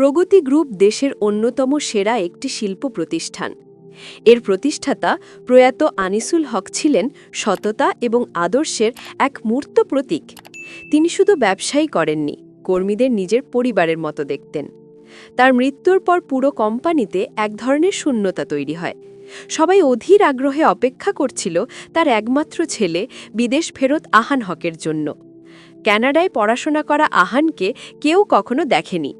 প্রগতি group দেশের অন্যতম সেরা একটি শিল্প প্রতিষ্ঠান। এর প্রতিষ্ঠাতা প্রয়াত আনিসুল হক ছিলেন সততা এবং আদর্শের এক মূর্ত প্রতীক। তিনি শুধু ব্যবসায়ী করেননি, কর্মীদের নিজের পরিবারের মতো দেখতেন। তার মৃত্যুর পর পুরো কোম্পানিতে এক ধরনের শূন্যতা তৈরি হয়। সবাই অধীর আগ্রহে অপেক্ষা করছিল তার একমাত্র ছেলে বিদেশ ফেরত আহান হকের জন্য। ক্যানাডায় পড়াশোনা করা আহানকে কেউ কখনো দেখেনি।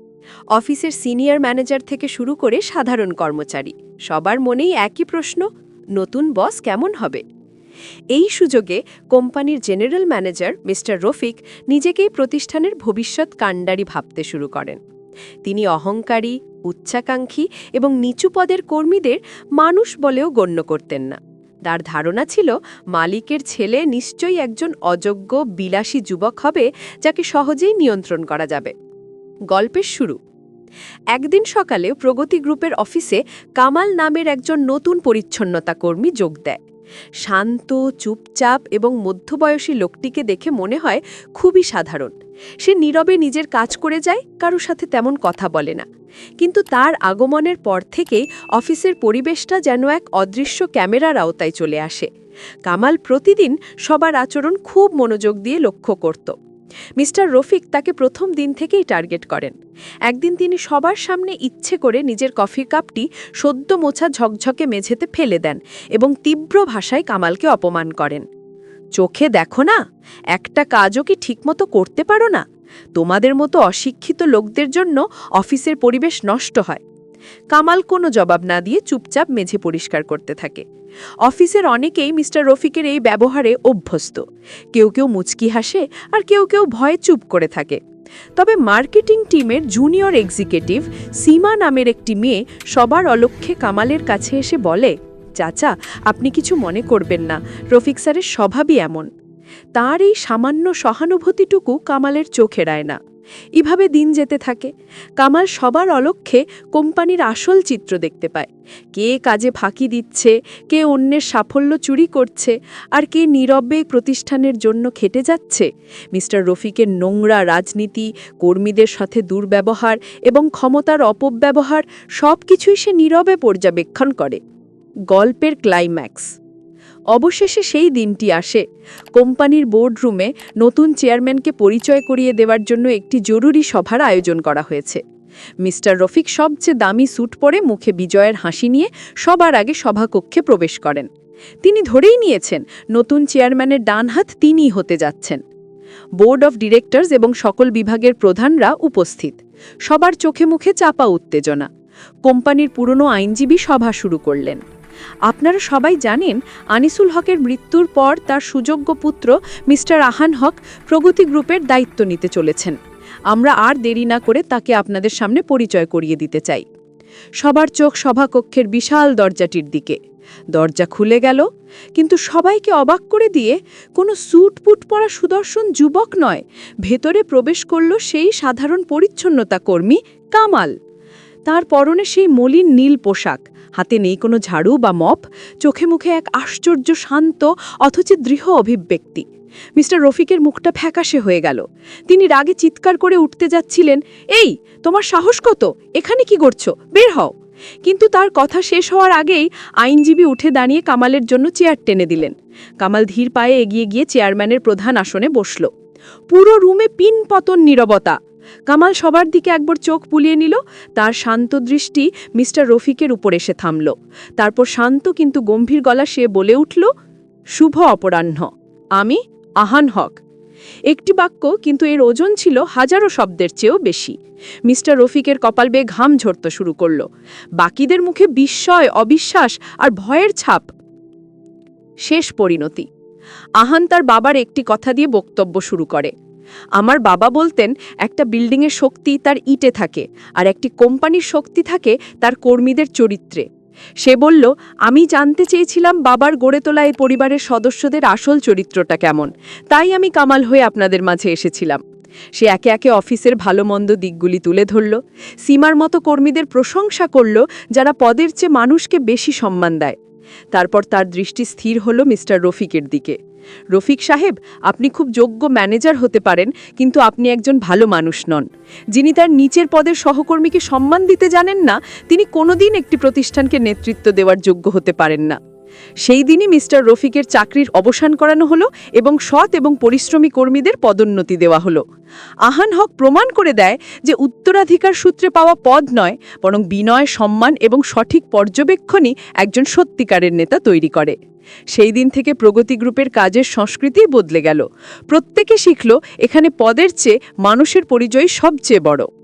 অফিসের সিনিয়র ম্যানেজার থেকে শুরু করে সাধারণ কর্মচারী। সবার মনেই একই প্রশ্ন, নতুন বস কেমন হবে? এই সুযোগে কোম্পানির জেনারেল ম্যানেজার মিস্টার রফিক নিজেকেই প্রতিষ্ঠানের ভবিষ্যৎ কাণ্ডারি ভাবতে শুরু করেন। তিনি অহংকারী, উচ্চাকাঙ্ক্ষী এবং নিচু পদের কর্মীদের মানুষ বলেও গণ্য করতেন না। তার ধারণা ছিল, মালিকের ছেলে নিশ্চয়ই একজন অযোগ্য, বিলাসী যুবক হবে, যাকে সহজেই নিয়ন্ত্রণ করা যাবে। গল্পের শুরু। একদিন সকালে প্রগতি গ্রুপের অফিসে কামাল নামের একজন নতুন পরিচ্ছন্নতা কর্মী যোগ দেয়। শান্ত, চুপচাপ এবং মধ্যবয়সী লোকটিকে দেখে মনে হয় খুবই সাধারণ। সে নীরবে নিজের কাজ করে যায়, কারোর সাথে তেমন কথা বলে না। কিন্তু তার আগমনের পর থেকেই অফিসের পরিবেশটা যেন এক অদৃশ্য ক্যামেরার আওতায় চলে আসে। কামাল প্রতিদিন সবার আচরণ খুব মনোযোগ দিয়ে লক্ষ্য করত। মিস্টার রফিক তাকে প্রথম দিন থেকেই টার্গেট করেন। একদিন তিনি সবার সামনে ইচ্ছে করে নিজের কফি কাপটি সদ্য মোছা ঝকঝকে মেঝেতে ফেলে দেন এবং তীব্র ভাষায় কামালকে অপমান করেন। চোখে দেখো না, একটা কাজও কি ঠিকমতো করতে পারো না? তোমাদের মতো অশিক্ষিত লোকদের জন্য অফিসের পরিবেশ নষ্ট হয়। কামাল কোনো জবাব না দিয়ে চুপচাপ মেঝে পরিষ্কার করতে থাকে। অফিসের অনেকেই মিস্টার রফিকের এই ব্যবহারে অভ্যস্ত। কেউ কেউ মুচকি হাসে আর কেউ কেউ ভয়ে চুপ করে থাকে। তবে মার্কেটিং টিমের জুনিয়র এক্সিকিউটিভ সীমা নামের একটি মেয়ে সবার অলক্ষ্যে কামালের কাছে এসে বলে, চাচা, আপনি কিছু মনে করবেন না। রফিক স্যারের স্বভাবই এমন। তার এই সামান্য সহানুভূতিটুকু কামালের চোখে রায় না। এভাবে দিন যেতে থাকে। কামাল সবার অলক্ষ্যে কোম্পানির আসল চিত্র দেখতে পায়। কে কাজে ফাঁকি দিচ্ছে, কে অন্যের সাফল্য চুরি করছে, আর কে নীরবে প্রতিষ্ঠানের জন্য খেটে যাচ্ছে। মিস্টার রফিকের নোংরা রাজনীতি, কর্মীদের সাথে দুর্ব্যবহার এবং ক্ষমতার অপব্যবহার সব কিছুই সে নীরবে পর্যবেক্ষণ করে। গল্পের ক্লাইম্যাক্স অবশেষে সেই দিনটি আসে। কোম্পানির বোর্ডরুমে নতুন চেয়ারম্যানকে পরিচয় করিয়ে দেওয়ার জন্য একটি জরুরি সভার আয়োজন করা হয়েছে। মিস্টার রফিক সবচেয়ে দামি স্যুট পরে মুখে বিজয়ের হাসি নিয়ে সবার আগে সভাকক্ষে প্রবেশ করেন। তিনি ধরেই নিয়েছেন, নতুন চেয়ারম্যানের ডান হাত তিনিই হতে যাচ্ছেন। বোর্ড অফ ডিরেক্টরস এবং সকল বিভাগের প্রধানরা উপস্থিত। সবার চোখে মুখে চাপা উত্তেজনা। কোম্পানির পুরনো আইনজীবী সভা শুরু করলেন। আপনারা সবাই জানেন আনিসুল হকের মৃত্যুর পর তার সুযোগ্য পুত্র মিস্টার আহান হক প্রগতি গ্রুপের দায়িত্ব নিতে চলেছেন। আমরা আর দেরি না করে তাকে আপনাদের সামনে পরিচয় করিয়ে দিতে চাই। সবার চোখ সভাকক্ষের বিশাল দরজাটির দিকে। দরজা খুলে গেল, কিন্তু সবাইকে অবাক করে দিয়ে কোনো স্যুট পুট পরা সুদর্শন যুবক নয়, ভেতরে প্রবেশ করল সেই সাধারণ পরিচ্ছন্নতা কর্মী কামাল। তার পরনে সেই মলিন নীল পোশাক। হাতে নেই কোনো ঝাড়ু বা মপ, চোখে মুখে এক আশ্চর্য শান্ত অথচ দৃঢ় অভিব্যক্তি। মিস্টার রফিকের মুখটা ফ্যাকাশে হয়ে গেল। তিনি রাগে চিৎকার করে উঠতে যাচ্ছিলেন, এই, তোমার সাহস কত? এখানে কি করছ? বের হও। কিন্তু তার কথা শেষ হওয়ার আগেই আইনজীবী উঠে দাঁড়িয়ে কামালের জন্য চেয়ার টেনে দিলেন। কামাল ধীর পায়ে এগিয়ে গিয়ে চেয়ারম্যানের প্রধান আসনে বসল। পুরো রুমে পিন পতন নীরবতা। কামাল সবার দিকে একবার চোখ বুলিয়ে নিল। তার শান্ত দৃষ্টি মিস্টার রফিকের উপর এসে থামল। তারপর শান্ত কিন্তু গম্ভীর গলা সে বলে উঠল, শুভ অপরাহ্ন। আমি আহান হক। একটি বাক্য কিন্তু এর ওজন ছিল হাজারো শব্দের চেয়েও বেশি। মিস্টার রফিকের কপাল বেয়ে ঘাম ঝরতে শুরু করল। বাকিদের মুখে বিস্ময়, অবিশ্বাস আর ভয়ের ছাপ। শেষ পরিণতি। আহান তার বাবার একটি কথা দিয়ে বক্তব্য শুরু করে। আমার বাবা বলতেন, একটা বিল্ডিংয়ের শক্তি তার ইটে থাকে আর একটি কোম্পানির শক্তি থাকে তার কর্মীদের চরিত্রে। সে বলল, আমি জানতে চেয়েছিলাম বাবার গড়ে তোলা এই পরিবারের সদস্যদের আসল চরিত্রটা কেমন। তাই আমি কামাল হয়ে আপনাদের মাঝে এসেছিলাম। সে একে একে অফিসের ভালো মন্দ দিকগুলি তুলে ধরল, সীমার মতো কর্মীদের প্রশংসা করল যারা পদের চেয়ে মানুষকে বেশি সম্মান দেয়। তারপর তার দৃষ্টি স্থির হল মিস্টার রফিকের দিকে। রফিক সাহেব, আপনি খুব যোগ্য ম্যানেজার হতে পারেন, কিন্তু আপনি একজন ভালো মানুষ নন। যিনি তার নিচের পদের সহকর্মীকে সম্মান দিতে জানেন না, তিনি কোনোদিন একটি প্রতিষ্ঠানকে নেতৃত্ব দেওয়ার যোগ্য হতে পারেন না। সেই দিনই মিস্টার রফিকের চাকরির অবসান করানো হলো এবং সৎ এবং পরিশ্রমী কর্মীদের পদোন্নতি দেওয়া হলো। আহান হক প্রমাণ করে দেয় যে উত্তরাধিকার সূত্রে পাওয়া পদ নয়, বরং বিনয়, সম্মান এবং সঠিক পর্যবেক্ষণই একজন সত্যিকারের নেতা তৈরি করে। সেই দিন থেকে প্রগতি গ্রুপের কাজের সংস্কৃতি বদলে গেল। প্রত্যেকে শিখল, এখানে পদের চেয়ে মানুষের পরিচয় সবচেয়ে বড়।